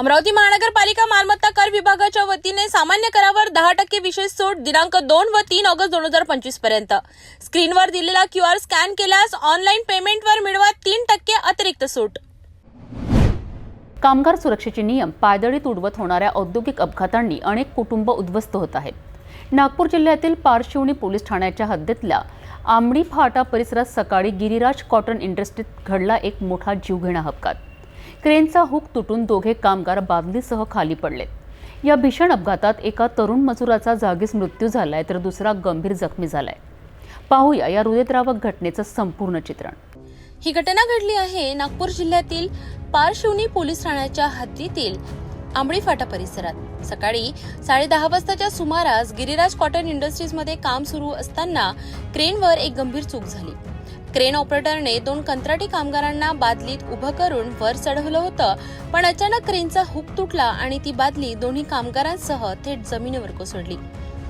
अमरावती महानगरपालिका मालमत्ता कर विभागाच्या वतीने सामान्य करावर दहा टक्के विशेष सूट दिनांक दोन व तीन ऑगस्ट दोन हजार पंचवीसपर्यंत. स्क्रीनवर दिलेला क्यू आर स्कॅन केल्यास ऑनलाईन पेमेंटवर मिळवा तीन टक्के अतिरिक्त सूट. कामगार सुरक्षेचे नियम पायदळीत उडवत होणाऱ्या औद्योगिक अपघातांनी अनेक कुटुंब उद्ध्वस्त होत आहेत. नागपूर जिल्ह्यातील पारशिवनी पोलीस ठाण्याच्या हद्दीतल्या आंबडी फाटा परिसरात सकाळी गिरिराज कॉटन इंडस्ट्रीत घडला एक मोठा जीवघेणा अपघात. क्रेनचा हुक तुटून दोघे कामगार बादलीसह खाली पडलेत या भीषण अपघातात एका तरुण मजुराचा जागीच मृत्यू झालाय तर दुसरा गंभीर जखमी झालाय. पाहूया या हृदयद्रावक घटनेचं संपूर्ण चित्रण. ही घटना घडली आहे नागपूर जिल्ह्यातील पारशिवनी पोलीस ठाण्याच्या हद्दीतील आंबळी फाटा परिसरात. सकाळी साडे दहा वाजताच्या सुमारास गिरिराज कॉटन इंडस्ट्रीजमध्ये काम सुरू असताना क्रेनवर एक गंभीर चूक झाली. क्रेन ऑपरेटरने दोन कंत्राटी कामगारांना बादलीत उभं करून वर चढवलं होतं पण अचानक क्रेनचा हुक तुटला आणि ती बादली दोन्ही कामगारांसह थेट जमिनीवर कोसळली.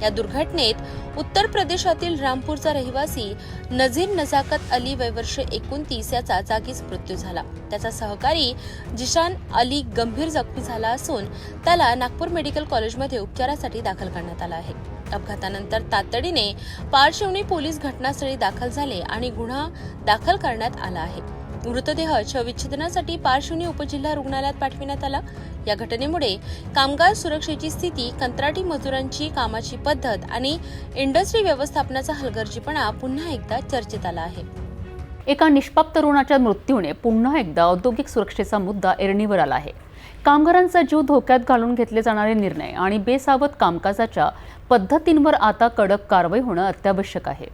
या दुर्घटनेत उत्तर प्रदेशातील रामपूरचा रहिवासी नझीर नजाकत अली वयवर्ष एकोणतीस याचा जागीच मृत्यू झाला. त्याचा सहकारी जिशान अली गंभीर जखमी झाला असून त्याला नागपूर मेडिकल कॉलेजमध्ये उपचारासाठी दाखल करण्यात आला आहे. अपघातानंतर तातडीने पारशिवणी पोलीस घटनास्थळी दाखल झाले आणि गुन्हा दाखल करण्यात आला आहे. मृतदेह शवविच्छेदनासाठी पारशिवनी उपजिल्हा रुग्णालयात पाठविण्यात आला. या घटनेमुळे कामगार सुरक्षेची स्थिती कंत्राटी मजुरांची कामाची पद्धत आणि इंडस्ट्री व्यवस्थापनाचा हलगर्जीपणा पुन्हा एकदा चर्चेत आला आहे. एका निष्पाप तरुणाच्या मृत्यूने पुन्हा एकदा औद्योगिक सुरक्षेचा मुद्दा ऐरणीवर आला आहे. कामगारांचा जीव धोक्यात घालून घेतले जाणारे निर्णय आणि बेसावध कामकाजाच्या पद्धतींवर आता कडक कारवाई होणं अत्यावश्यक आहे.